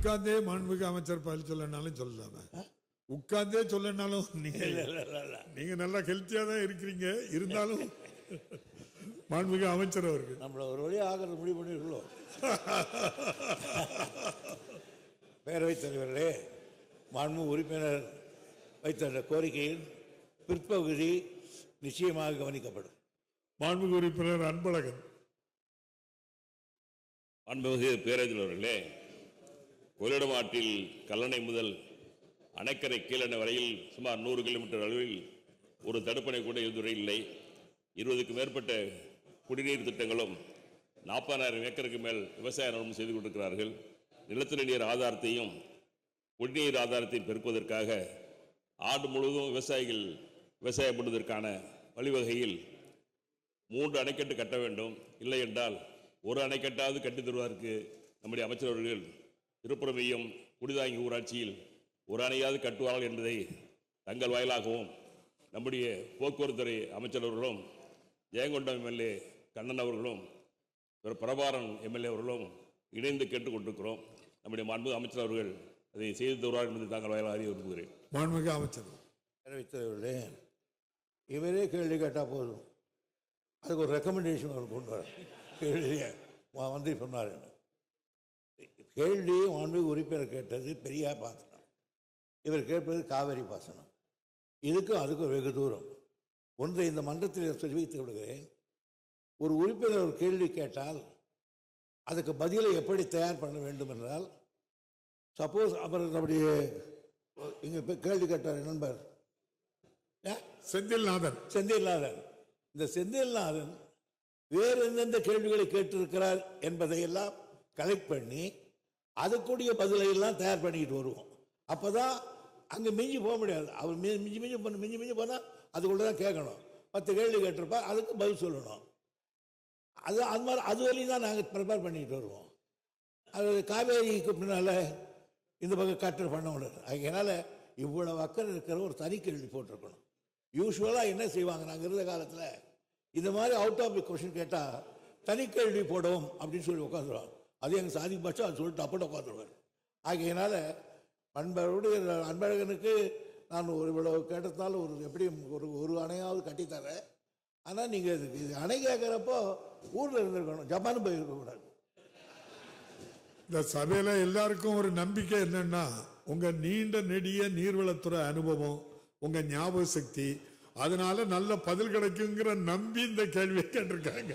உட்கார்ந்தே மாண்புமிகு அமைச்சர் பதில் சொல்லனாலும் சொல்லலாமே. உட்கார்ந்தே சொல்லனாலும் நீங்க நல்லா ஹெல்த்தியா தான் இருக்கிறீங்க. இருந்தாலும் மாண்புமிகு அமைச்சர் அவர்கள். நம்மள ஒரு வழி ஆகிறது முடிவு பண்ணிருக்கோம். பேரவைத் தலைவர்களே மாண்பு உறுப்பினர் வைத்த அந்த கோரிக்கையின் பிற்பகுதி நிச்சயமாக கவனிக்கப்படும். மாண்புமிகு உறுப்பினர் அன்பழகன். அன்பமிகு பேரவைத் அவர்களே கொள்ளிடம் ஆற்றில் கல்லணை முதல் அணைக்கரை கீழணை வரையில் சுமார் நூறு கிலோமீட்டர் அளவில் ஒரு தடுப்பணை கூட இதுவரை இல்லை. இருபதுக்கு மேற்பட்ட குடிநீர் திட்டங்களும் நாற்பதாயிரம் ஏக்கருக்கு மேல் விவசாய நிலம் செய்து கொண்டிருக்கிறார்கள். நிலத்தடி நீர் ஆதாரத்தையும் குடிநீர் ஆதாரத்தையும் பெருக்குவதற்காக ஆண்டு முழுவதும் விவசாயிகள் விவசாயம் பண்ணுவதற்கான வழிவகையில் மூன்று அணைக்கட்டு கட்ட வேண்டும். இல்லை என்றால் ஒரு அணைக்கட்டாவது கட்டித் தருவதற்கு நம்முடைய அமைச்சரவர்கள் அவர்கள் திருப்புறமையும் குடிதாங்கி ஊராட்சியில் ஒரு அணையாவது கட்டுவார்கள் என்பதை தங்கள் வாயிலாகவும் நம்முடைய போக்குவரத்துறை அமைச்சர் அவர்களும் ஜெயங்கொண்டம் எம்எல்ஏ கண்ணன் அவர்களும் பிரபாரன் எம்எல்ஏ அவர்களும் இணைந்து கேட்டுக்கொண்டிருக்கிறோம். நம்முடைய மாண்பு அமைச்சர் அவர்கள் அதை செய்து தருவார் என்பதை தாங்கள் வாயிலாக அறிய விரும்புகிறேன். மாண்புமிகு அமைச்சர். பேரவைத் தலைவர்களே இவரே கேள்வி கேட்டால் போதும். அதுக்கு ஒரு ரெக்கமெண்டேஷன் அவர் கொண்டு வர. கேள்வியை வந்து சொன்னார். கேள்வி மாண்பு உறுப்பினர் கேட்டது பெரியார் பாசனம். இவர் கேட்பது காவேரி பாசனம். இதுக்கும் அதுக்கும் வெகு தூரம். ஒன்றை இந்த மன்றத்தில் தெரிவித்து விடுகிறேன் ஒரு உறுப்பினர் ஒரு கேள்வி கேட்டால் அதுக்கு பதிலை எப்படி தயார் பண்ண வேண்டும் என்றால் சப்போஸ் அவர் நம்முடைய இங்கே கேள்வி கேட்டார் நண்பர்? செந்தில்நாதன். செந்தில்நாதன். இந்த செந்தில்நாதன் வேறு எந்தெந்த கேள்விகளை கேட்டிருக்கிறார் என்பதையெல்லாம் கலெக்ட் பண்ணி அதுக்கூடிய பதிலையெல்லாம் தயார் பண்ணிக்கிட்டு வருவோம். அப்போ தான் அங்கே மிஞ்சி போக முடியாது. அவர் மி- மிஞ்சி மிஞ்சி பண்ண மிஞ்சி மிஞ்சி போனால் அதுக்குள்ளே தான் கேட்கணும். பத்து கேள்வி கேட்டிருப்பா அதுக்கு பதில் சொல்லணும். அது அது மாதிரி அது வரையும் தான் நாங்கள் ப்ரிப்பேர் பண்ணிக்கிட்டு வருவோம். அது காவேரிக்கு முன்னால் இந்த பக்கம் கட்டர் பண்ண முடியாது. அதனால் இவ்வளோ அக்கறை இருக்கிற ஒரு தனி கேள்வி போட்டிருக்கணும். யூஸ்வலாக என்ன செய்வாங்க? நாங்கள் இருந்த காலத்தில் இந்த மாதிரி அவுட் ஆஃப் கொஷின் கேட்டால் தனி கேள்வி போடும் அப்படின்னு சொல்லி உட்காந்துருவாங்க. அது எங்கள் சாதி பட்சம் அது சொல்லிட்டு அப்படி உட்காந்துருவார். ஆகையினால அன்பருடைய அன்பழகனுக்கு நான் ஒரு இவ்வளவு கேட்டதுனால ஒரு எப்படியும் ஒரு ஒரு அணையாவது கட்டித்தரேன். ஆனால் நீங்கள் இது இது அணை கேட்குறப்போ ஊரில் இருந்திருக்கணும் ஜப்பான் போயிருக்கக்கூடாது இந்த சபையில எல்லாருக்கும் ஒரு நம்பிக்கை என்னன்னா உங்க நீண்ட நெடிய நீர்வளத்துறை அனுபவம் உங்க ஞாபக சக்தி அதனால நல்ல பதில் கிடைக்குங்கிற நம்பி இந்த கேள்வியை கேட்டிருக்காங்க.